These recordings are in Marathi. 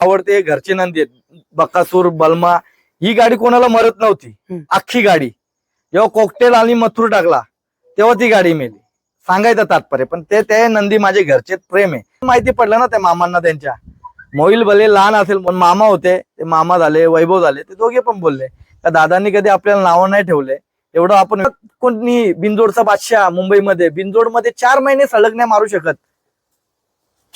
आवडते घरचे नंदी बकासूर बलमा ही गाडी कोणाला मरत नव्हती. अख्खी गाडी. जेव्हा कोकटेल आणि मथुर टाकला तेव्हा ती गाडी मेली. सांगायचं तात्पर्य पण ते ते नंदी माझे घरचे प्रेम आहे. माहिती पडलं ना त्या मामांना त्यांच्या. मोईल भले लहान असेल पण मामा होते. ते मामा झाले वैभव झाले ते दोघे पण बोलले. का दादांनी कधी आपल्याला नावं नाही ठेवले. एवढं आपण कोणी बिंजोडचा बादशाह मुंबईमध्ये. बिंजोडमध्ये चार महिने सलग नाही मारू शकत.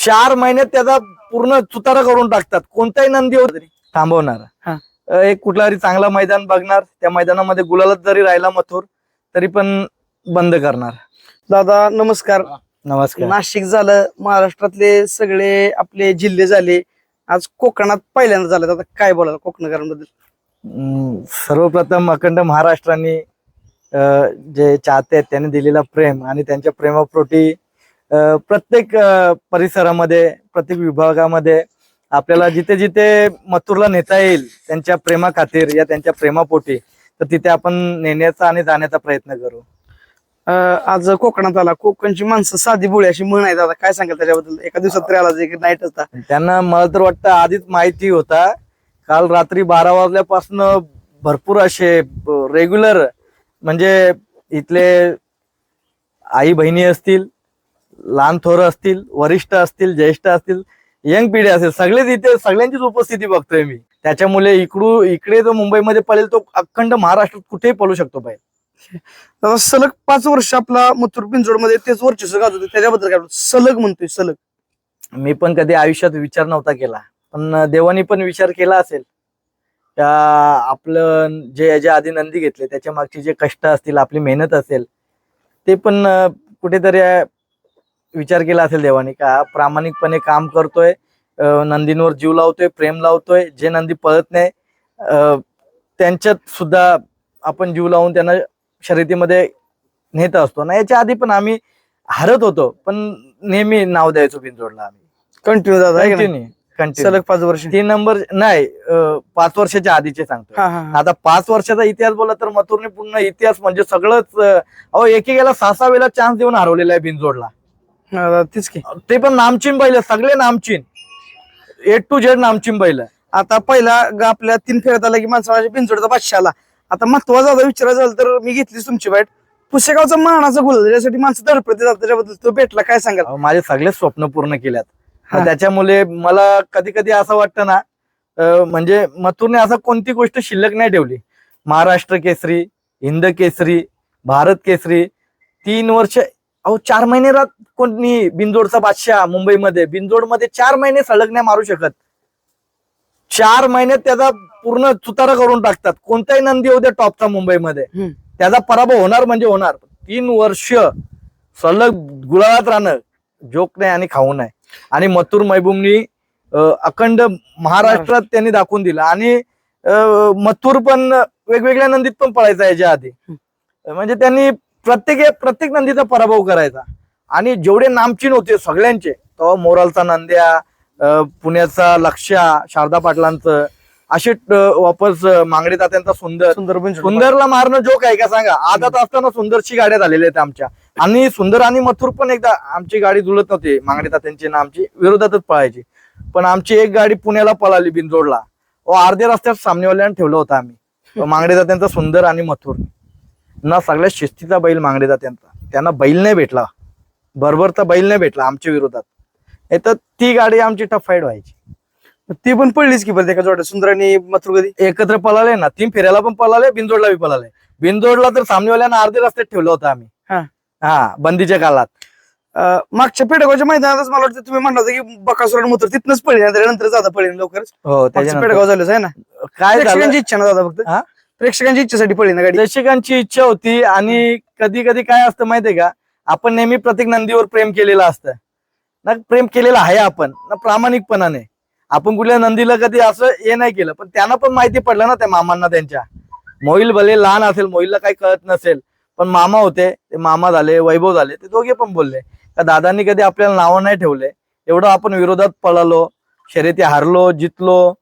चार महिन्यात त्याचा पूर्ण चुतारा करून टाकतात. कोणताही नंदी होत तरी थांबवणार. हा. अ, एक कुठला तरी चांगला मैदान बघणार. त्या मैदानामध्ये गुलालच जरी राहिला मथुर तरी पण बंद करणार. दादा नमस्कार. नमस्कार. नाशिक झालं महाराष्ट्रातले सगळे आपले जिल्हे झाले. आज कोकणात पहिल्यांदा झालं. आता काय बोलायला कोकणकरांबद्दल? अं, सर्वप्रथम अखंड महाराष्ट्राने अं, जे चाहते आहेत त्यांनी दिलेला प्रेम आणि त्यांच्या प्रेमापोटी अं, प्रत्येक परिसरामध्ये प्रत्येक विभागामध्ये आपल्याला जिथे जिथे मथुरला नेता येईल त्यांच्या प्रेमा खातीर या त्यांच्या प्रेमापोटी तर तिथे आपण नेण्याचा आणि जाण्याचा प्रयत्न करू. आज कोकणात आला. कोकणची माणसं साधी बोळी अशी म्हण आहे दादा काय सांगाल त्याच्याबद्दल? एका दिवसात तरी आला एक नाईट होता त्यांना मला तर वाटतं आधीच माहिती होता. काल रात्री बारा वाजल्यापासून भरपूर असे रेग्युलर म्हणजे इथले आई बहिणी असतील लहान थोर असतील वरिष्ठ असतील ज्येष्ठ असतील यंग पिढी असेल सगळेच इथे सगळ्यांचीच उपस्थिती बघतोय मी. त्याच्यामुळे इकडू इकडे जो मुंबईमध्ये पळेल तो अखंड महाराष्ट्रात कुठेही पळू शकतो पाहिजे दादा सलग पाच वर्ष आपला मथुर पिंजोडमध्ये तेच वर्चस्व गाजवतो होते. त्याच्याबद्दल काय? सलग म्हणतोय सलग. मी पण कधी आयुष्यात विचार नव्हता केला. पण देवानी पण विचार केला असेल. त्या आपलं जे याच्या आधी नंदी घेतले त्याच्या मागचे जे कष्ट असतील आपली मेहनत असेल ते पण अं, कुठेतरी अं, विचार केला असेल देवानी का प्रामाणिकपणे काम करतोय नंदींवर जीव लावतोय प्रेम लावतोय जे नंदी पळत नाही त्यांच्यात सुद्धा आपण जीव लावून त्यांना शर्यतीमध्ये नेत असतो. ना याच्या आधी पण आम्ही हरत होतो पण नेहमी नाव द्यायचो बिनजोडला आम्ही. कंटिन्यू दादा? कंटिन्यू कंटिन्यू सलग पाच वर्ष. तीन नंबर नाही पाच वर्षाच्या आधीचे सांगतो. आता पाच वर्षाचा इतिहास बोला तर मथुरने पूर्ण इतिहास म्हणजे सगळंच अहो एकेकाला सहा सहा वेळेला चान्स देऊन हरवलेला आहे बिनजोडला. हा, तेच की. ते पण नामचीन बैल सगळे नामचीन. ए टू झेड नामचीन बैल आता पहिला ग- आपल्या तीन फेऱ्यात आला की माणसा माझ्या पिंजोडचा बादशाह आला. आता महत्त्वाचा दादा विचारायचं झालं तर मी घेतलीच तुमची बाईट पुसेगावचा मानाचा गुल त्याच्यासाठी माणसं धडपडते जातात त्याच्याबद्दल तो भेटला काय सांगाल? अहो, माझे सगळे स्वप्न पूर्ण केल्यात. हा. त्याच्यामुळे मला कधी कधी असं वाटतं ना अं, म्हणजे मथुरने असं कोणती गोष्ट शिल्लक नाही ठेवली. महाराष्ट्र केसरी हिंद केसरी भारत केसरी तीन वर्ष अहो चार महिने रात कोणी बिंजोडचा बादशाह मुंबईमध्ये बिंजोडमध्ये चार महिने सलग नाही मारू शकत. चार महिन्यात त्याचा पूर्ण चुतारा करून टाकतात. कोणताही नंदी होऊ द्या टॉपचा मुंबईमध्ये. त्याचा पराभव होणार म्हणजे होणार. तीन वर्ष सलग गुलाबात राहणं जोक नाही आणि खाऊ नाही. आणि मथुर अं, अखंड महाराष्ट्रात त्यांनी दाखवून दिलं. आणि मथुर पण वेगवेगळ्या नंदीत पण पळायचा याच्या आधी. म्हणजे त्यांनी प्रत्येक प्रत्येक नंदीचा पराभव करायचा. आणि जेवढे नामचीन होते सगळ्यांचे तो मोरालचा नंद्या पुण्याचा लक्ष्या शारदा पाटलांचं असे वापस मांगडे तात्यांचा सुंदर. सुंदरला मारणं जोक आहे का सांगा? आदत असताना सुंदरची गाड्या झालेल्या आहेत आमच्या. आणि सुंदर आणि मथुर पण एकदा आमची गाडी जुळत नव्हती. मांगडे तात्यांची ना आमची विरोधातच पळायची. पण आमची एक गाडी पुण्याला पळाली बिनजोडला. व अर्ध्या रस्त्यात सामनेवाल्यानं ठेवलं होतं आम्ही. मांगडे तात्यांचा सुंदर आणि मथुर. ना सगळ्यात शिस्तीचा बैल मांगडे तात्यांचा त्यांना बैल नाही भेटला. बरोबरचा बैल नाही भेटला आमच्या विरोधात. हे तर ती गाडी आमची टफ फाईट व्हायची. ती पण पडलीच की बरं एका जोड्या सुंदर आणि कधी एकत्र पळाले ना तीन फेऱ्याला पण पळाले बिनजोडला बी पळाले. बिनजोडला तर सामनेवाल्यांना अर्धे रस्त्यात ठेवलं होतं आम्ही. हा. बंदीच्या काळात. मागच्या पेडगावच्या मैदानातच मला वाटतं तुम्ही म्हणला होता की बकासूर मथुर तिथनच पडली त्यानंतर जाता पडेल लवकरच. हो त्याच्यानंतर. पेडगाव झालं आहे ना? काय इच्छा ना दादा फक्त. प्रेक्षकांची इच्छेसाठी पडली ना गाडी? प्रेक्षकांची इच्छा होती आणि कधी कधी काय असतं माहितीये का? आपण नेहमी प्रत्येक नंदीवर प्रेम केलेलं असतं. ना प्रेम केलेलं आहे आपण ना प्रामाणिकपणाने. आपण कुठल्या नंदीला कधी असं हे नाही केलं पण त्यांना पण माहिती पडलं ना त्या मामांना त्यांच्या. मोईल भले लहान असेल मोईलला काही कळत नसेल पण मामा होते ते मामा झाले वैभव झाले ते दोघे पण बोलले. का दादांनी कधी आपल्याला नावं नाही ठेवले? एवढं आपण विरोधात पळालो शर्यती हारलो जितलो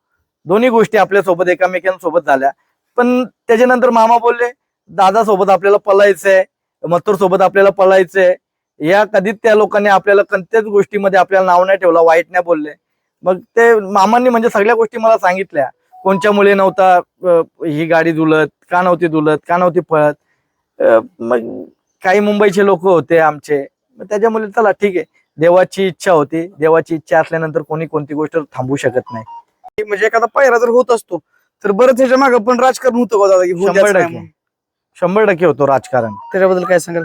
दोन्ही गोष्टी आपल्यासोबत एकामेकांसोबत झाल्या. पण त्याच्यानंतर मामा बोलले दादा सोबत आपल्याला पळायचंय मथुर सोबत आपल्याला पळायचंय या कधीच त्या लोकांनी आपल्याला कोणत्याच गोष्टीमध्ये आपल्याला नाव नाही ठेवलं वाईट नाही बोलले. मग ते मामांनी म्हणजे सगळ्या गोष्टी मला सांगितल्या. कोणच्या मुळे नव्हता ही गाडी दुलत का नव्हती दुलत का नव्हती पळत. मग काही मुंबईचे लोक होते आमचे. त्याच्यामुळे चला ठीक आहे. देवाची इच्छा होती. देवाची इच्छा असल्यानंतर कोणी कोणती गोष्ट थांबवू शकत नाही. म्हणजे एखादा पायरा जर होत असतो तर बरं त्याच्यामागे पण राजकारण होतं का दादा की होऊ शंभर द्यायचं नाही टक्के. म्हणून? शंभर टक्के होतो राजकारण. त्याच्याबद्दल काय सांगाल?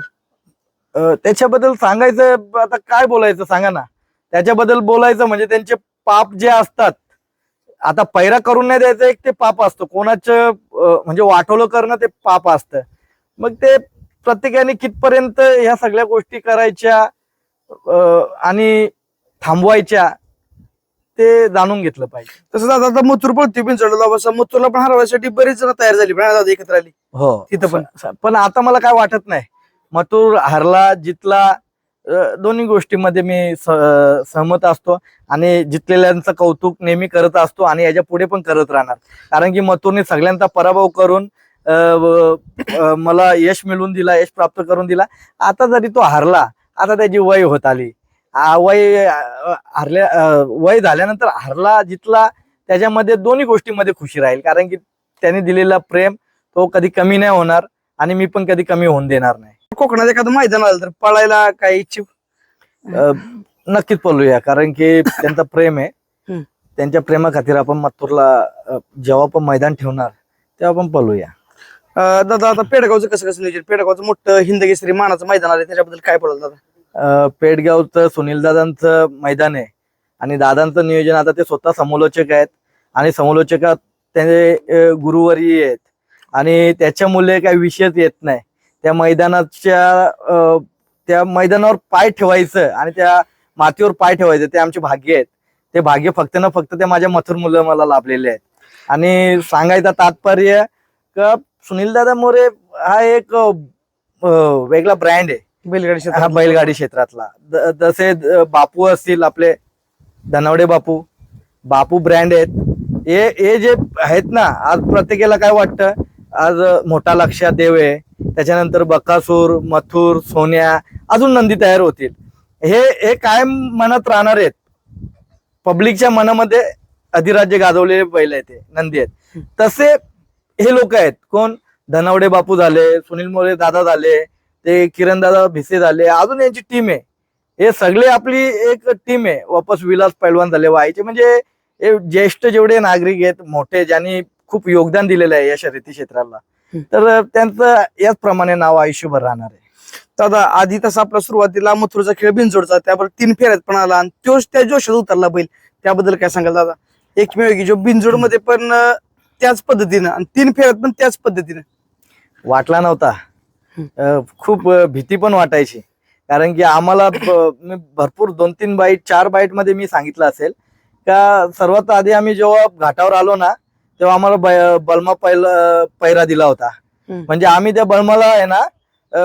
अ, त्याच्याबद्दल सांगायचं आता काय बोलायचं सांगा ना. त्याच्याबद्दल बोलायचं म्हणजे त्यांचे पाप जे असतात आता पैरा करून नाही द्यायचं एक ते पाप असतं. कोणाचं अ, म्हणजे वाटवलं करणं ते पाप असतं. मग ते प्रत्येकाने कितपर्यंत ह्या सगळ्या गोष्टी करायच्या अ, आणि थांबवायच्या ते जाणून घेतलं पाहिजे. तसं दादा आता मथुर पळते पिंचडला बसा मथुरला पण हरवायसाठी बरीच जण तयार झाली. पण दादा एकत्र आली. हो. तिथं पण. पण आता मला काय वाटत नाही. मथुर हरला जितला दोन्ही गोष्टीमध्ये मी सहमत असतो आणि जितलेल्यांचं कौतुक नेहमी करत असतो आणि याच्यापुढे पण करत राहणार. कारण की मथुरने सगळ्यांचा पराभव करून मला यश मिळवून दिला यश प्राप्त करून दिला. आता जरी तो हरला आता त्याची वय होत आली. वय हरल्या वय झाल्यानंतर हरला जितला त्याच्यामध्ये दोन्ही गोष्टीमध्ये खुशी राहील. कारण की त्याने दिलेला प्रेम तो कधी कमी नाही होणार आणि मी पण कधी कमी होऊन देणार नाही. कोकणात एखादं मैदान आलं तर पळायला काय इच्छुक नक्कीच बोलूया कारण की त्यांचं प्रेम आहे. त्यांच्या प्रेमा खातीर आपण मथुरला अ, जेव्हा पण मैदान ठेवणार तेव्हा पण पळूया. दादा आता पेडगावचं कसं कसं नियोजन? पेडगावचं मोठं हिंदकेसरी मानाचं मैदान आलं त्याच्याबद्दल काय बोलाल दादा? पेडगावचं सुनील दादांचं मैदान आहे. आणि दादांचं नियोजन आता ते स्वतः समालोचक आहेत. आणि समालोचकात ते गुरुवारी आहेत. आणि त्याच्यामुळे काही विषयच येत नाही. त्या मैदानाच्या त्या मैदानावर पाय ठेवायचं आणि त्या मातीवर पाय ठेवायचं ते आमचे भाग्य आहेत. ते भाग्य फक्त ना फक्त ते माझ्या मथुर मुलं मला लाभलेले आहेत. आणि सांगायचं तात्पर्य का सुनील दादा मोरे हा एक वेगळा ब्रँड आहे. बैलगाडी हा बैलगाडी क्षेत्रातला. जसे बापू असतील आपले धनावडे बापू बापू ब्रँड आहेत. हे हे जे आहेत ना आज प्रत्येकाला काय वाटतं? आज मोठा लक्षात देव आहे. त्याच्यानंतर बकासूर मथुर सोन्या अजून नंदी तयार होतील. हे हे कायम मनात राहणार आहेत. पब्लिकच्या मनामध्ये अधिराज्य गाजवलेले बैल आहेत ते नंदी आहेत. तसे हे लोक आहेत. कोण? धनावडे बापू झाले सुनील मोरे दादा झाले ते किरण दादा भिसे झाले. अजून यांची टीम आहे. हे सगळे आपली एक टीम आहे. वापस विलास पैलवान झाले. व्हायचे म्हणजे हे ज्येष्ठ जेवढे नागरिक आहेत मोठे ज्यांनी खूप योगदान दिलेलं आहे या शर्यती क्षेत्राला तर त्यांचं याचप्रमाणे नाव आयुष्यभर राहणार आहे. दादा आधी तसा आपला सुरुवातीला मथुरचा खेळ बिनजोडचा त्याबरोबर तीन फेऱ्यात पण आला. आणि तोच त्या जोशात उतरला बैल. त्याबद्दल काय सांगाल दादा? एकमेव की जो बिनजोडमध्ये पण त्याच पद्धतीनं आणि तीन फेऱ्यात पण त्याच पद्धतीनं. वाटला नव्हता. खूप भीती पण वाटायची. कारण की आम्हाला भरपूर दोन तीन बाईट चार बाईटमध्ये मी सांगितलं असेल. का सर्वात आधी आम्ही जेव्हा घाटावर आलो ना तेव्हा आम्हाला बलमा पहिला पैरा दिला होता. म्हणजे आम्ही त्या बलमाला आहे ना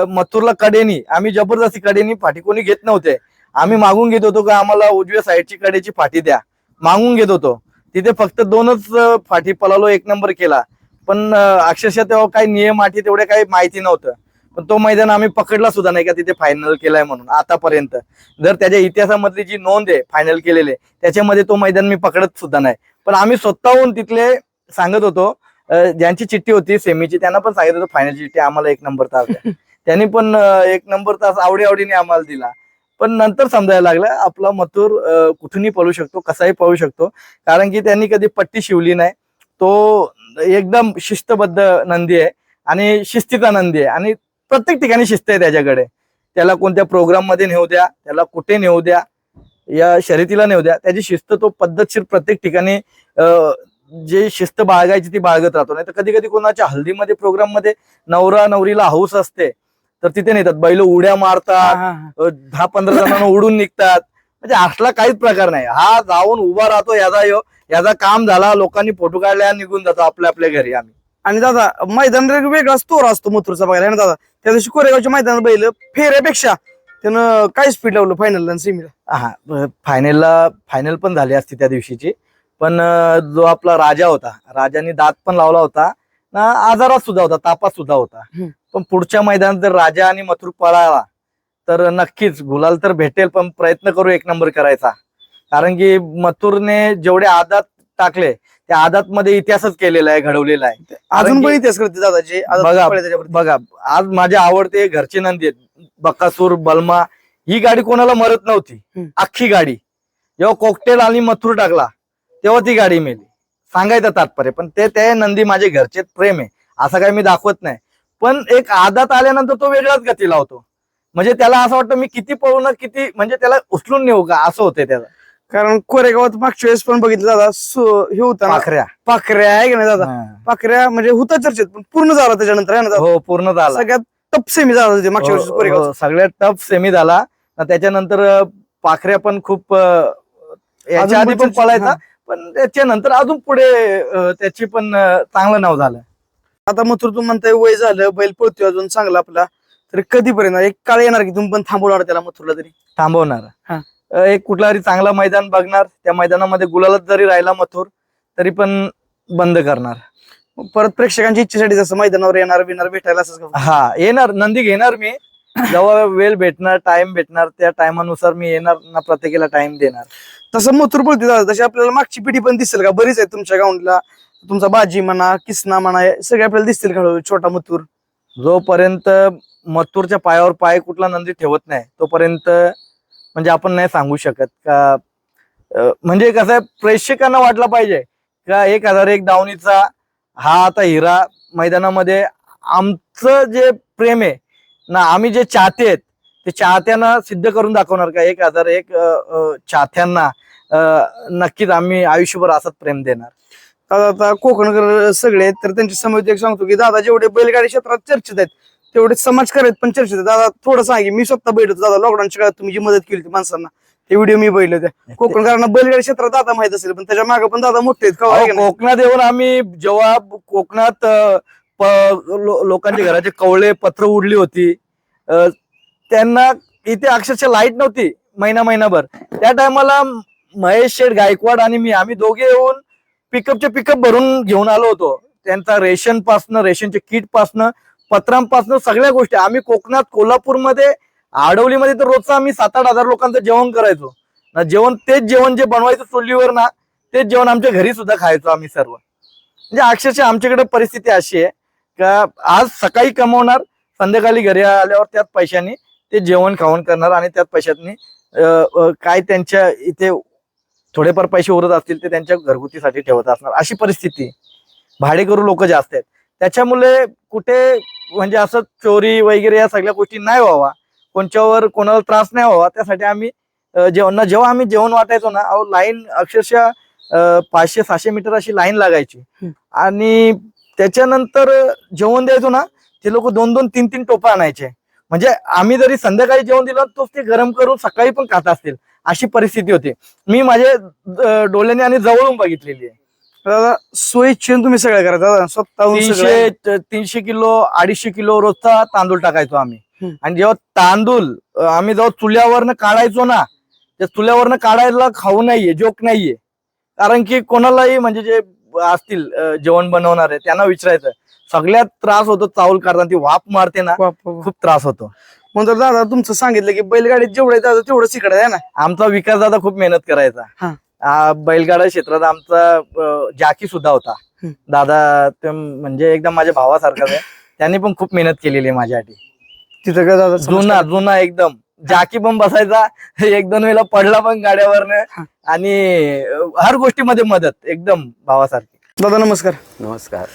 मथुरला कडेनी आम्ही जबरदस्ती कडेनी फाटी कोणी घेत नव्हते. आम्ही मागून घेत होतो का आम्हाला उजव्या साईडची कडेची फाटी द्या. मागून घेत होतो. तिथे फक्त दोनच फाटी पळालो एक नंबर केला. पण अक्षरशः तेव्हा काही नियम अटी तेवढे काही माहिती नव्हतं. पण तो मैदान आम्ही पकडला सुद्धा नाही का तिथे फायनल केलाय म्हणून आतापर्यंत. जर त्याच्या इतिहासामधली जी नोंद आहे फायनल केलेले त्याच्यामध्ये तो मैदान मी पकडत सुद्धा नाही. पण आम्ही स्वतःहून तिथले सांगत होतो ज्यांची चिठ्ठी होती सेमीची त्यांना पण सांगितलं होतं फायनलची चिठ्ठी आम्हाला एक नंबर तास. त्यांनी पण एक नंबर तास आवडी आवडीने आम्हाला दिला. पण नंतर समजायला लागलं आपला मथुर कुठूनही पळू शकतो कसाही पळू शकतो कारण की त्यांनी कधी पट्टी शिवली नाही. तो एकदम शिस्तबद्ध नंदी आहे आणि शिस्तीचा नंदी आहे आणि प्रत्येक ठिकाणी शिस्त आहे त्याच्याकडे. त्याला कोणत्या प्रोग्राममध्ये नेऊ द्या त्याला कुठे नेऊ द्या या शर्यतीला नेऊ द्या त्याची शिस्त तो पद्धतशीर प्रत्येक ठिकाणी जे शिस्त बाळगायची ती बाळगत राहतो. नाही तर कधी कधी कोणाच्या हल्दीमध्ये प्रोग्राममध्ये नवरा नवरीला हौस असते तर तिथे नेतात. बैल उड्या मारतात दहा पंधरा जणांना उडून निघतात. म्हणजे असला काहीच प्रकार नाही. हा जाऊन उभा राहतो याचा यो याचा काम झाला लोकांनी फोटो काढल्या निघून जातो आपल्या आपल्या घरी आम्ही. आणि दादा मैदान एक वेगळा स्टोर असतो मथुरचा बघायला ना दादा? त्या दिवशी कोरेगावच्या मैदानात बैल फेऱ्यापेक्षा त्यानं काय स्पीड लावलं फायनल आणि सेमीला हा फायनलला फायनल पण झाली असती त्या दिवशीची. पण जो आपला राजा होता राजाने दात पण लावला होता ना आजारात सुद्धा होता तापात सुद्धा होता. पण पुढच्या मैदानात जर राजा आणि मथुर पळाला तर नक्कीच गुलाल तर भेटेल पण प्रयत्न करू एक नंबर करायचा. कारण की मथुरने जेवढे आदात टाकले त्या आदात मध्ये इतिहासच केलेला आहे घडवलेला आहे. अजून पण इतिहास करते दादाचे बघा. बघा आज माझे आवडते घरचे नंदी आहेत. बकासूर बलमा ही गाडी कोणाला मरत नव्हती. अख्खी गाडी. जेव्हा कोकटेल आणि मथुर टाकला तेव्हा ती गाडी मेली. सांगायचं तात्पर्य पण ते ते नंदी माझे घरचे प्रेम आहे. असं काही मी दाखवत नाही. पण एक आदात आल्यानंतर तो वेगळाच गती लावतो म्हणजे त्याला असं वाटतं मी किती पळू ना किती म्हणजे त्याला उचलून नेऊ का? असं होते त्याला कारण कोरेगावात मागच्या वेळेस पण बघितलं दादा सु- हे होता ना, पाखऱ्या. पाखऱ्या आहे की नाही दादा? हा. पाखऱ्या म्हणजे होता चर्चेत पण पूर्ण झाला त्याच्यानंतर आहे ना दादा? हो पूर्ण झाला. सगळ्यात टप सेमी झाला होते मागच्या वर्षी हो, कोरेगाव हो, सगळ्यात टफ सेमी झाला. न त्याच्यानंतर अं, पाखऱ्या पण खूप अं, याच्या आधी पण पळायचा. पण त्याच्यानंतर अजून पुढे अं, त्याची पण अं, चांगलं नाव झालं. आता मथुर तू म्हणताय वय झालं बैल पळतोय अजून चांगला आपला. तर कधीपर्यंत? एक काळ येणार की तुम्ही पण थांबवणार त्याला मथुरला तरी? थांबवणार. हा. एक कुठला तरी चांगला मैदान बघणार त्या मैदानामध्ये गुलालच जरी राहिला मथुर तरी पण बंद करणार. परत प्रेक्षकांच्या इच्छेसाठी जसं मैदानावर येणार बिणार भेटायला असंच? हा येणार नंदी घेणार मी. जेव्हा वेळ भेटणार टाइम भेटणार त्या टायमानुसार मी येणार ना प्रत्येकाला टाइम देणार. तसं मथुर दादा तशी आपल्याला मागची पिढी पण दिसेल का? बरीच आहे तुमच्या गाऊंडला तुमचा बाजी म्हणा किसना म्हणा सगळे आपल्याला दिसतील का? छोटा मथुर? जोपर्यंत मथुरच्या पायावर पाय कुठला नंदी ठेवत नाही तोपर्यंत म्हणजे आपण नाही सांगू शकत का म्हणजे कसं आहे प्रेक्षकांना वाटलं पाहिजे का एक हजार एक दावणीचा हा आता हिरा मैदानामध्ये आमचं जे प्रेम आहे ना आम्ही जे चाहते आहेत ते चाहत्यांना सिद्ध करून दाखवणार का एक हजार एक चाहत्यांना नक्कीच आम्ही आयुष्यभर असंच प्रेम देणार. दादा आता कोकणकर सगळे तर त्यांच्यासमोर एक सांगतो की दादा जेवढे बैलगाडी क्षेत्रात चर्चेत आहेत तेवढे समाजकार आहेत पण चर्चेत दादा थोडं सांगे मी स्वतः बैठ होतो. दादा लॉकडाऊनच्या काळात तुम्ही जी मदत केली होती माणसांना ते व्हिडिओ मी बघितले होते. कोकणकरांना बैलगाडी क्षेत्रात दादा माहीत असेल पण त्याच्यामागे पण दादा मोठे आहेत का? अहो, आहे का नाही? कोकणात येऊन आम्ही जेव्हा कोकणात अ, प- लो- लोकांच्या घराचे कवळे पत्र उडली होती अ, त्यांना इथे अक्षरशः लाइट नव्हती महिना महिनाभर. त्या टायमाला महेश शेठ गायकवाड आणि मी आम्ही दोघे येऊन पिकअपचे पिकअप भरून घेऊन आलो होतो. त्यांचा रेशन पासनं रेशनचे किट पासनं पत्रांपासून सगळ्या गोष्टी. आम्ही कोकणात कोल्हापूरमध्ये आडवलीमध्ये तर रोजचं आम्ही सात आठ हजार लोकांचं जेवण करायचो. ना जेवण तेच जेवण जे बनवायचं चुलीवर ना तेच जेवण आमच्या घरी सुद्धा खायचो आम्ही सर्व. म्हणजे अक्षरशः आमच्याकडे परिस्थिती अशी आहे का आज सकाळी कमवणार संध्याकाळी घरी आल्यावर त्याच पैशाने ते जेवण खावण करणार आणि त्याच पैशातनी काय त्यांच्या इथे थोडेफार पैसे उरत असतील ते त्यांच्या घरगुतीसाठी ठेवत असणार. अशी परिस्थिती. भाडेकरू लोक जास्त आहेत. त्याच्यामुळे कुठे म्हणजे असं चोरी वगैरे या सगळ्या गोष्टी नाही व्हावा. कोणच्यावर कोणाला त्रास नाही व्हावा. त्यासाठी आम्ही जेवण जेव्हा आम्ही जेवण वाटायचो ना अहो लाईन अक्षरशः पाचशे सहाशे मीटर अशी लाईन लागायची. आणि त्याच्यानंतर जेवण द्यायचो ना ते लोक दोन दोन तीन तीन टोपा आणायचे. म्हणजे आम्ही जरी संध्याकाळी जेवण दिलं तोच ते गरम करून सकाळी पण खात असतील अशी परिस्थिती होती. मी माझे अं, डोळ्याने आणि जवळून बघितलेली आहे. दादा सोयीच्छेने तुम्ही सगळं करा दादा. स्वतःहून सगळं तीनशे तीनशे किलो अडीचशे किलो रोजचा तांदूळ टाकायचो आम्ही. हम्म. आणि जेव्हा तांदूळ अं, आम्ही जेव्हा चुल्यावरनं काढायचो ना त्या चुल्यावरनं काढायला खाऊ नाहीये जोक नाहीये. कारण की कोणालाही म्हणजे जे असतील अं, जेवण बनवणारे त्यांना विचारायचं. सगळ्यात त्रास होतो चावल करताना ती वाफ मारते ना बाप बाप. खूप त्रास होतो. म्हणून तर दादा तुमचं सांगितलं की बैलगाडीत जेवढं आहे दादा तेवढं तिकडे आहे ना? आमचा विकास दादा खूप मेहनत करायचा. हा. आ, बैलगाडा क्षेत्रात आमचा जाकी सुद्धा होता. दादा ते म्हणजे एकदम माझ्या भावासारखाच आहे. त्यांनी पण खूप मेहनत केलेली आहे माझ्यासाठी. तिथं का दादा जुना जुना एकदम. जाकी पण बसायचा एक दोन वेळेला पडला पण गाड्यावरनं. आणि हर गोष्टीमध्ये मदत एकदम भावासारखी. दादा नमस्कार. नमस्कार.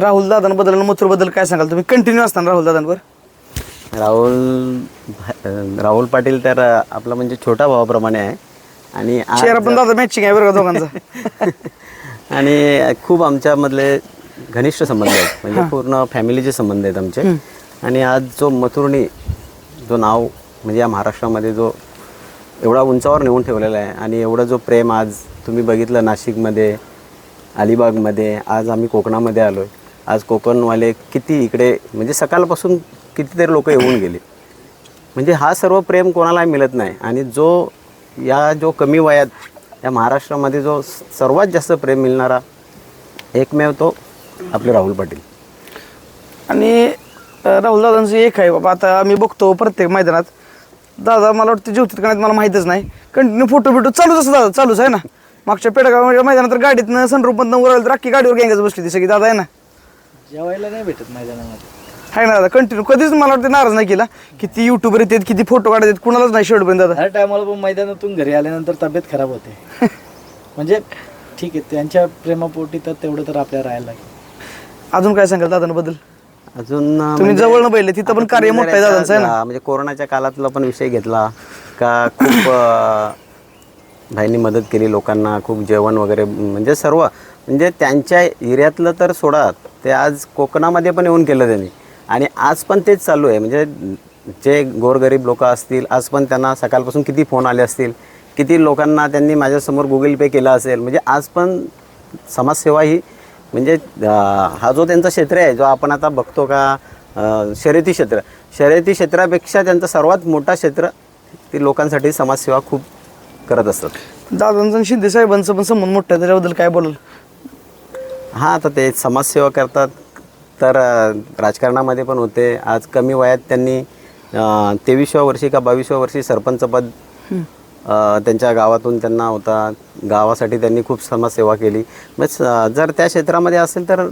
राहुल दादांबद्दल मथुरबद्दल काय सांगाल? तुम्ही कंटिन्यू असताना राहुल दादांवर. राहुल राहुल पाटील तर आपला म्हणजे छोटा भावाप्रमाणे आहे. आणि आज- चेहरा पण दादा मॅचिंग आहे बरं का दोघांचा. आणि खूप आमच्यामधले घनिष्ठ संबंध आहेत. म्हणजे पूर्ण फॅमिलीचे संबंध आहेत आमचे. आणि आज जो मथुरणी जो नाव म्हणजे या महाराष्ट्रामध्ये जो एवढा उंचावर नेऊन ठेवलेला आहे आणि एवढं जो प्रेम आज तुम्ही बघितलं नाशिकमध्ये अलिबागमध्ये आज आम्ही कोकणामध्ये आलो आहे आज कोकणवाले किती इकडे म्हणजे सकाळपासून कितीतरी लोक येऊन गेले. म्हणजे हा सर्व प्रेम कोणालाही मिळत नाही. आणि जो या जो कमी वयात या महाराष्ट्रामध्ये जो सर्वात जास्त प्रेम मिळणारा एकमेव तो आपले राहुल पाटील. आणि राहुल दादांचं एक आहे बाबा आता आम्ही बघतो प्रत्येक मैदानात. दादा मला वाटतं जेवतात का नाही मला माहितच नाही. कंटिन्यू फोटो बिटो चालूच असं दादा चालूच आहे ना. मागच्या पेडगाव मैदानात तर गाडीतनं सनरूपमधनं वर आलं तर अख्खी गाडीवर गँगच बसली ती सगळी. दादा आहे ना? जेवायला नाही भेटत मैदानामध्ये. आहे ना दादा कंटिन्यू कधीच मला वाटतं नाराज नाही केला. किती युट्यूबर येतात किती फोटो काढतात कुणालाच नाही शेवट पण दादा हर टायमाला पण मैदानातून घरी आल्यानंतर तब्येत खराब होते. म्हणजे ठीक आहे त्यांच्या प्रेमापोटी तर तेवढं तर आपल्याला राहायला लागेल. अजून काय सांगाल दादांबद्दल अजून अं, तुम्ही म्हणजे- जवळनं पाहिलं तिथं पण कार्य मोठं आहे दादांचं आहे ना? म्हणजे कोरोनाच्या काळातला पण विषय घेतला. का खूप अं, भाईंनी मदत केली लोकांना खूप जेवण वगैरे म्हणजे सर्व. म्हणजे त्यांच्या एरियातलं तर सोडा ते आज कोकणामध्ये पण येऊन केलं त्यांनी. आणि आज पण तेच चालू आहे. म्हणजे जे गोरगरीब लोक असतील आज पण त्यांना सकाळपासून किती फोन आले असतील किती लोकांना त्यांनी माझ्यासमोर गुगल पे केला असेल म्हणजे आज पण समाजसेवा ही म्हणजे हा जो त्यांचा क्षेत्र आहे जो आपण आता बघतो का शर्यती क्षेत्र शर्यती क्षेत्रापेक्षा त्यांचं सर्वात मोठा क्षेत्र ती लोकांसाठी समाजसेवा खूप करत असतात. दादांचं शिंदे साहेबांचं पण संबंध मोठा त्याच्याबद्दल काय बोलाल? हां आता ते समाजसेवा करतात. तर राजकारणामध्ये पण होते. आज कमी वयात त्यांनी तेवीसव्या वर्षी का बावीसव्या वर्षी सरपंचपद त्यांच्या गावातून त्यांना होता. गावासाठी त्यांनी खूप समाजसेवा केली. मग जर त्या क्षेत्रामध्ये असेल तर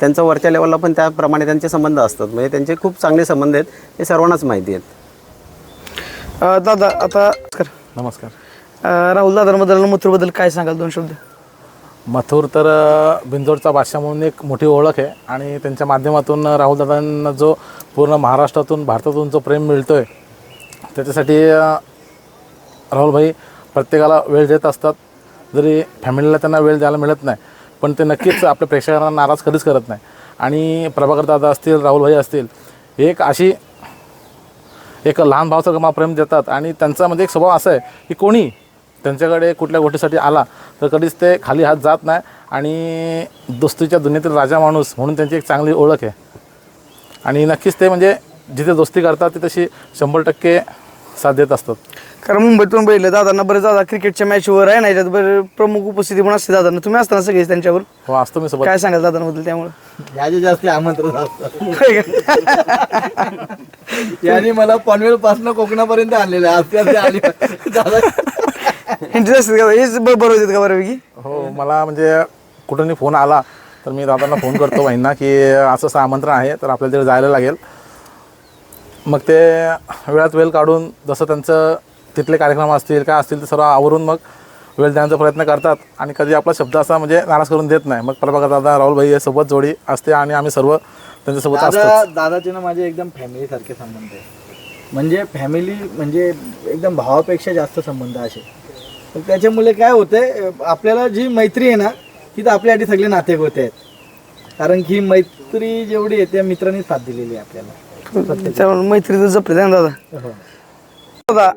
त्यांचं वरच्या लेवलला पण त्याप्रमाणे त्यांचे संबंध असतात. म्हणजे त्यांचे खूप चांगले संबंध आहेत. हे सर्वांनाच माहिती आहेत. दादा आता कर. नमस्कार. अं, राहुल दादांबद्दल मथुरबद्दल काय सांगाल दोन शब्द? मथुर तर बिंजोडचा बादशाह म्हणून एक मोठी ओळख आहे आणि त्यांच्या माध्यमातून राहुलदादांना जो पूर्ण महाराष्ट्रातून भारतातून जो प्रेम मिळतो आहे त्याच्यासाठी राहुलभाई प्रत्येकाला वेळ देत असतात. जरी फॅमिलीला त्यांना वेळ द्यायला मिळत नाही पण ते नक्कीच आपल्या प्रेक्षकांना नाराज कधीच करत नाही. आणि प्रभाकर दादा असतील राहुलभाई असतील एक अशी एक लहान भावाचं गमा प्रेम देतात. आणि त्यांचा म्हणजे एक स्वभाव असा आहे की कोणी त्यांच्याकडे कुठल्या गोष्टीसाठी आला तर कधीच ते खाली हात जात नाही. आणि दोस्तीच्या दुनियेतील राजा माणूस म्हणून त्यांची एक चांगली ओळख आहे. आणि नक्कीच ते म्हणजे जिथे दोस्ती करतात ते तशी शंभर टक्के साथ देत असतात. कारण मुंबईतून बघितलं दादांना बरेच दादा क्रिकेटच्या मॅचवर आहे ना याच्यात बरं प्रमुख उपस्थिती पण असते दादांना. तुम्ही असताना सगळेच त्यांच्यावर? हो असतो मी सोबत. काय सांगाल दादांबद्दल त्यामुळे? याचे जास्त आमंत्रण असतं. यांनी मला पनवेल पासून कोकणापर्यंत आणलेलं आहे. असते आले. दादा इंटरेस्ट का? हेच बरोबर होते का बऱ्यापैकी? हो मला म्हणजे कुठूनही फोन आला तर मी दादांना फोन करतो बहिणींना की असं असं आमंत्रण आहे तर आपल्याला तिथे जायला लागेल. मग ते वेळात वेळ काढून जसं त्यांचं तिथले कार्यक्रम असतील काय असतील ते सर्व आवरून मग वेळ देण्याचा प्रयत्न करतात. आणि कधी आपला शब्द असा म्हणजे नाराज करून देत नाही. मग प्रभाकर दादा राहुल भाई हे सोबत जोडी असते आणि आम्ही सर्व त्यांच्यासोबत असतो दादा दादाचे ना माझे एकदम फॅमिली सारखे संबंध आहे म्हणजे फॅमिली म्हणजे एकदम भावापेक्षा जास्त संबंध असे. तर त्याच्यामुळे काय होतंय आपल्याला जी मैत्री आहे ना ती तर आपल्यासाठी सगळे नाते होते आहेत. कारण की मैत्री जेवढी आहे त्या मित्रांनी साथ दिलेली आहे आपल्याला. मैत्री तर जपली ना दादा. हो. दादा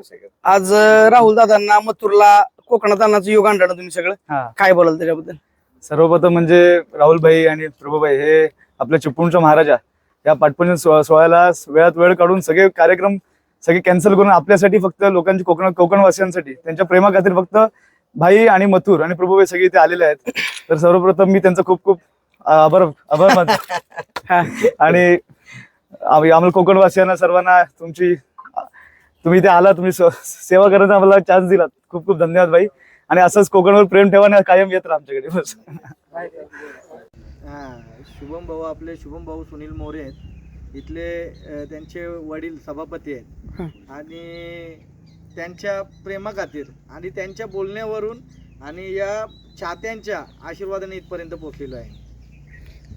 आज राहुल दादांना मथुरला कोकणात आणण्याचं योग आणलं ना तुम्ही सगळं. काय बोलाल त्याच्याबद्दल? सर्वप्रथम म्हणजे राहुलभाई आणि प्रभूभाई हे आपल्या चिपळूणच्या महाराजा. या सोहळा- सोहळ्याला वेळात वेळ काढून सगळे कार्यक्रम सगळे कॅन्सल करून आपल्यासाठी फक्त लोकांची कोकण कोकणवासियांसाठी त्यांच्या प्रेमाखातीर फक्त भाई आणि मथुर आणि प्रभूभाई सगळे इथे आलेले आहेत. तर सर्वप्रथम मी त्यांचा खूप खूप आभार आभार मानतो. आणि आम्ही आम्हाला कोकणवासियांना सर्वांना तुमची तुम्ही इथे आला तुम्ही सेवा करण्याचा आम्हाला चान्स दिलात. खूप खूप धन्यवाद भाई. आणि असंच कोकणवर प्रेम ठेवा आणि कायम येत राहा आमच्याकडे. बस. हा, शुभम भाऊ आपले शुभम भाऊ सुनील मोरे आहेत. इथले अ, त्यांचे वडील सभापती आहेत. आणि त्यांच्या प्रेमाखातीर आणि त्यांच्या बोलण्यावरून आणि या चाहत्यांच्या आशीर्वादाने इथपर्यंत पोहोचलेलो आहे.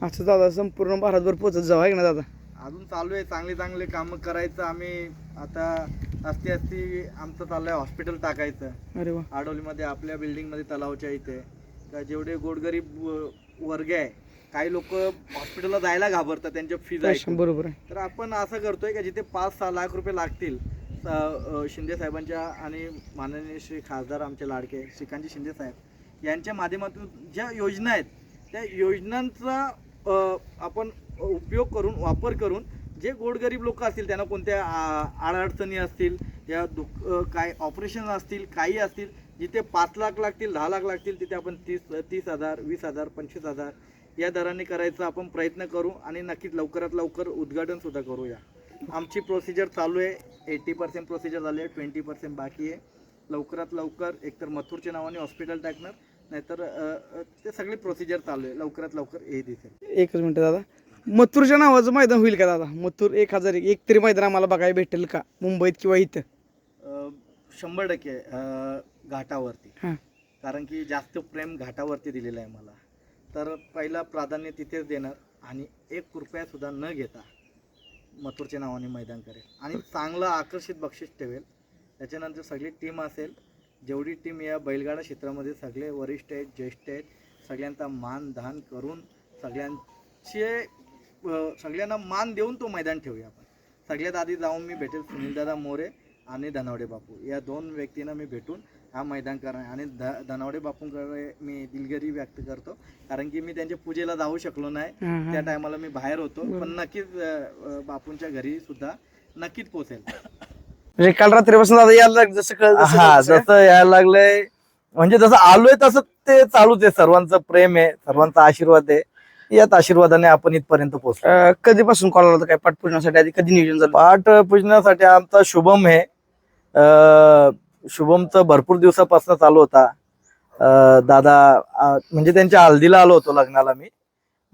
असं दादा संपूर्ण भारतभर पोहोचत जावं आहे का ना दादा? अजून चालू आहे चांगले चांगले कामं करायचं आम्ही आता असती असती आमचं चालू आहे हॉस्पिटल टाकायचं. अरे वा. आडवलीमध्ये आपल्या बिल्डिंगमध्ये तलावच्या इथे. का जेवढे गोरगरीब व- वर्ग आहे काही लोक हॉस्पिटलला जायला घाबरतात त्यांच्या फीज पैशां बरोबर तर आपण असं करतोय का जिथे पाच सहा लाख रुपये लागतील शिंदे साहेबांच्या आणि माननीय श्री खासदार आमचे लाडके श्रीकांतजी शिंदे साहेब यांच्या माध्यमातून ज्या योजना आहेत त्या योजनांचा आपण उपयोग करून वापर करून जे गोरगरीब लोक असतील त्यांना कोणत्या आ- अडचणी असतील या दुख काय ऑपरेशन असतील काही असतील जिथे पाच लाख लागतील दहा लाख लागतील तिथे आपण तीस तीस हजार वीस हजार पंचवीस हजार या दराने करायचा आपण प्रयत्न करू आणि नक्कीच लवकरात लवकर उद्घाटन सुद्धा करूया. आमची प्रोसिजर चालू आहे. एटी पर्सेंट प्रोसिजर झाली आहे. ट्वेंटी पर्सेंट बाकी आहे. लवकरात लवकर एकतर मथुरच्या नावाने हॉस्पिटल टाकणार नाहीतर ते सगळी प्रोसिजर चालू आहे. लवकरात लवकर हे दिसेल. एकच मिनिट दादा. मथुरच्या नावाचं मैदान होईल का दादा? मथुर एक हजार एक तरी मैदान आम्हाला बघायला भेटेल का? मुंबईत किंवा इथं? शंभर टक्के घाटावरती. कारण की जास्त प्रेम घाटावरती दिलेलं आहे मला. तर पहिला प्राधान्य तिथेच देणार आणि एक रुपयासुद्धा न घेता मथुरच्या नावाने मैदान करेल. आणि चांगलं आकर्षित बक्षीस ठेवेल. त्याच्यानंतर सगळी टीम असेल जेवढी टीम या बैलगाडा क्षेत्रामध्ये सगळे वरिष्ठ आहेत ज्येष्ठ आहेत सगळ्यांचा मान दान करून सगळ्यांचे सगळ्यांना मान देऊन तो मैदान ठेवूया आपण. सगळ्यात आधी जाऊन मी भेटेल सुनीलदादा मोरे आणि धनावडे बापू. या दोन व्यक्तींना मी भेटून हा मैदान करणार आणि ध धनावडे बापूंकडे मी दिलगिरी व्यक्त करतो. कारण की मी त्यांच्या पूजेला जाऊ शकलो नाही. त्या टायमाला मी बाहेर होतो. पण नक्कीच अ, बापूंच्या घरी सुद्धा नक्कीच पोचेल म्हणजे काल रात्रीपासून दादा यायला लागलं जसं कळलं तसं हा. जसं यायला लागलंय. म्हणजे जसं आलोय तसं ते चालूच आहे. सर्वांचं प्रेम आहे. सर्वांचा आशीर्वाद आहे. याच आशीर्वादाने आपण इथपर्यंत पोहोचलो. अं, कधीपासून कॉल आला होता? काय पाठपुजनासाठी आधी कधी नियोजन झालं? पाठ पूजण्यासाठी आमचा शुभम आहे. अं, शुभमचं भरपूर दिवसापासून चालू होता. दादा म्हणजे त्यांच्या हल्दीला आलो होतो लग्नाला मी.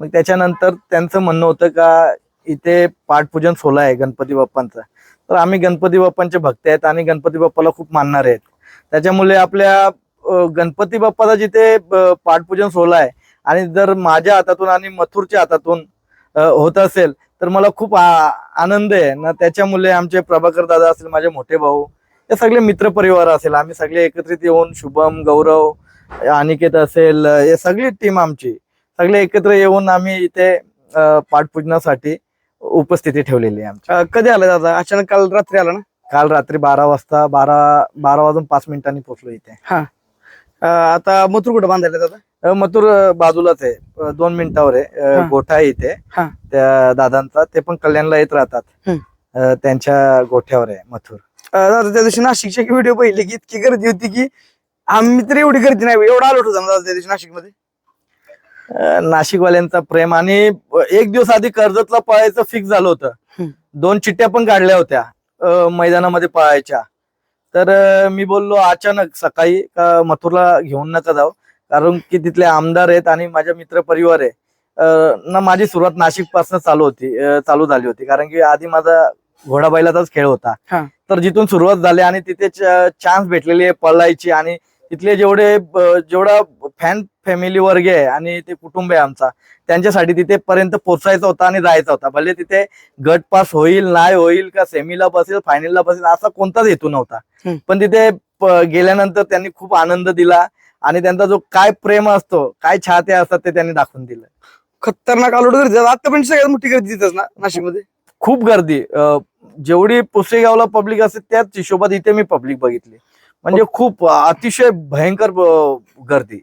मग त्याच्यानंतर त्यांचं म्हणणं होतं का इथे पाठपूजन सोहळा आहे गणपती बाप्पांचा. तर आम्ही गणपती बाप्पांचे भक्त आहेत आणि गणपती बाप्पाला खूप मानणारे आहेत. त्याच्यामुळे आपल्या गणपती बाप्पाचा जिथे पाठपूजन सोहळा आहे आणि जर माझ्या हातातून आणि मथुरच्या हातातून होत असेल तर मला खूप आ- आनंद आहे. ना त्याच्यामुळे आमचे प्रभाकर दादा असेल माझे मोठे भाऊ हे सगळे मित्र परिवार असेल आम्ही सगळे एकत्रित येऊन शुभम गौरव अनिकेत असेल हे सगळी टीम आमची सगळे एकत्र येऊन आम्ही इथे पाठपूजनासाठी उपस्थिती ठेवलेली आहे आमची. कधी आला दादा? अचानक काल रात्री आला ना? काल रात्री बारा वाजता बारा बारा वाजून पाच मिनिटांनी पोहोचलो इथे. अं, आता मथुर कुठं बांधायला दादा? मथुर बाजूलाच आहे. दोन मिनिटावर आहे. हा. गोठा आहे इथे. हा. त्या दादांचा. ते पण कल्याणला येत राहतात. त्यांच्या गोठ्यावर आहे मथुर. दादा त्या दिवशी नाशिकचे व्हिडिओ पाहिले की इतकी गर्दी होती की आम्ही तर एवढी गर्दी नाही एवढा आलो होतो दादा त्या दिवशी नाशिकमध्ये. नाशिकवाल्यांचा प्रेम आणि एक दिवस आधी कर्जतला पळायचं फिक्स झालं होतं. दोन चिठ्ठ्या पण काढल्या होत्या मैदानामध्ये पळायच्या. तर मी बोललो अचानक सकाळी का मथुरला घेऊन नका जाऊ कारण की तिथले आमदार आहेत आणि माझ्या मित्र परिवार आहे. ना माझी सुरुवात नाशिकपासून चालू होती चालू झाली होती कारण की आधी माझा घोडाबैलाचाच खेळ होता. तर जिथून सुरुवात झाली आणि तिथे चान्स भेटलेली आहे पळायची आणि तिथले जेवढे जेवढा फॅन फॅमिली वर्ग आहे आणि ते कुटुंब आहे आमचा त्यांच्यासाठी तिथे पर्यंत पोचायचा होता आणि जायचा होता. भले तिथे गट पास होईल नाही होईल का सेमीला बसेल फायनलला बसेल असा कोणताच हेतू नव्हता. पण तिथे गेल्यानंतर त्यांनी खूप आनंद दिला आणि त्यांचा जो काय प्रेम असतो काय चाहते असतात ते त्यांनी दाखवून दिलं. खतरनाक आलो गर्दी आता पण सगळ्यात मोठी गर्दी तिथंच ना नाशिकमध्ये? खूप गर्दी जेवढी पुसेगावला पब्लिक असते त्याच हिशोबात इथे मी पब्लिक बघितली. म्हणजे खूप अं, अतिशय भयंकर गर्दी.